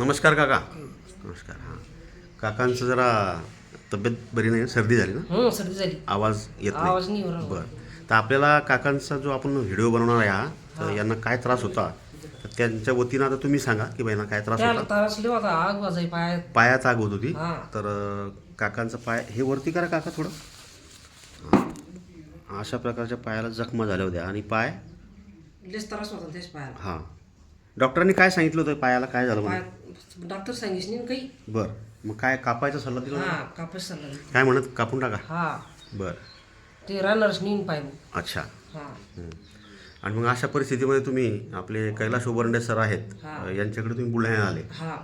नमस्कार काका. नमस्कार हां. काकांचं जरा तब्येत बरी नाही सर्दी झाली ना? हं सर्दी झाली. आवाज येत नाही. आवाज नाही बरं. तर आपल्याला काकांचा जो आपण व्हिडिओ बनवणार आहे हा तर यांना काय त्रास होता? तर त्यांच्या वतीनं आता तुम्ही सांगा की बाईंना काय त्रास त्याला होता? आग वाजाय पायात. पायात आग होत होती. हा. तर अं, काकांचा पाय हे वरती करा काका थोडं. हां. अशा प्रकारच्या पायाला जखमा झाल्या होत्या आणि पाय? त्रास होता पायाला. हां. डॉक्टरांनी काय सांगितलं होतं? पायाला काय झालं पायात डॉक्टर सांगितलं काही बरं. मग काय कापायचा सल्ला दिला हा कापस चालला काय म्हणत कापून टाका? हा. बरं. ते राहणारच नेईन पाय मग. अच्छा. हा. हं. आणि मग अशा परिस्थितीमध्ये तुम्ही आपले कैलास उबर्डे सर आहेत हा. यांच्याकडे तुम्ही बुलढाण्यात आले. हा.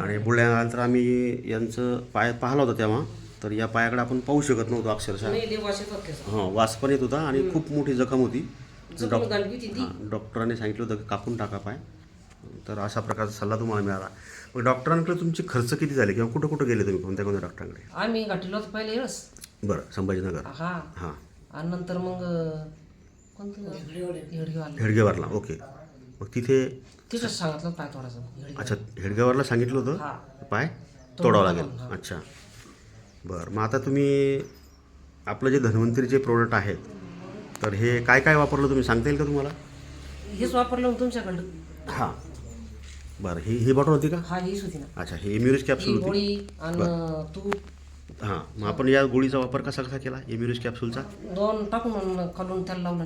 आणि बुलढाण्यात आल्यानंतर आम्ही यांचं पाय पाहिला होता तेव्हा तर या पायाकडे आपण पाहू शकत नव्हतो अक्षरशः. नाही लय त्याचा हां वास पण येत होता आणि खूप मोठी जखम होती. जखम गांडली होती ती. हां डॉक्टरांनी सांगितलं होतं की कापून टाका पाय. तर अशा प्रकारचा सल्ला तुम्हाला मिळाला. मग डॉक्टरांकडे तुमचे खर्च किती झाले किंवा कुठं कुठं गेले तुम्ही कोणत्या कोणत्या डॉक्टरांकडे? आम्ही गाठीलो होतो पहिले वेळेस बरं संभाजीनगर. हा. हां. आणि नंतर मग कोणतं? हेडगेवारला. ओके. मग तिथे सांगितलं पाय थोडासा अच्छा हेडगेवारला सांगितलं. होतं? पाय तोडावं लागेल. अच्छा. बरं मग आता तुम्ही आपलं जे धन्वंतरीचे प्रोडक्ट आहेत तर हे काय काय वापरलं तुम्ही? सांगता येईल का तुम्हाला? हेच वापरलं मग तुमच्याकडं. हां. बरं ही ही बॉटल होती का? हा हीच होती ना. अच्छा ही एम्युरिज ही कॅप्सूल होती. गोळी आणि तूप. हां मग आपण या गोळीचा वापर कसा कसा केला एम्युरिज कॅप्सूलचा दोन टाकून खालून त्याला लावलं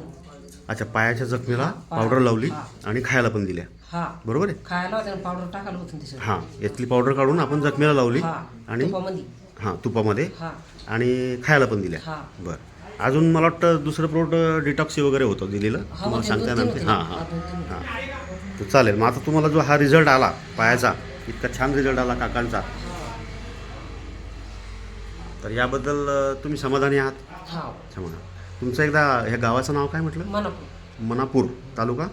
अच्छा पायाच्या जखमेला पावडर लावली आणि खायला पण दिल्या. हा. बरोबर आहे? खायला त्यानं पावडर टाकायला होतं त्याच्यात हां यातली पावडर काढून आपण जखमेला लावली हा आणि तुपामध्ये. हां तुपामध्ये हा. आणि खायला पण दिल्या. हा. बरं. अजून मला वाटतं दुसरं प्रोडक्ट डिटॉक्सी वगैरे होतं दिलेलं. हा मग ते सांगता दोन येणार तीन नाही होते हां. हा, हां होते. हां. तर चालेल. मग आता तुम्हाला जो हा रिझल्ट आला पायाचा इतका छान रिझल्ट आला काकांचा. तर याबद्दल तुम्ही समाधानी आहात? हा. समाधान. तुमचं एकदा ह्या गावाचं नाव काय म्हटलं? मनापूर. मनापूर तालुका?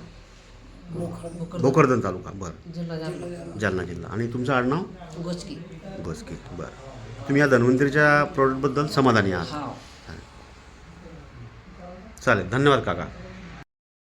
भोकर भोकरदन तालुका बरं. जालना. जिल्हा. आणि तुमचं आडनाव? गोचकी गोसके बरं. तुम्ही या धन्वंतरीच्या प्रोडक्टबद्दल समाधानी आहात. चालेल. धन्यवाद काका.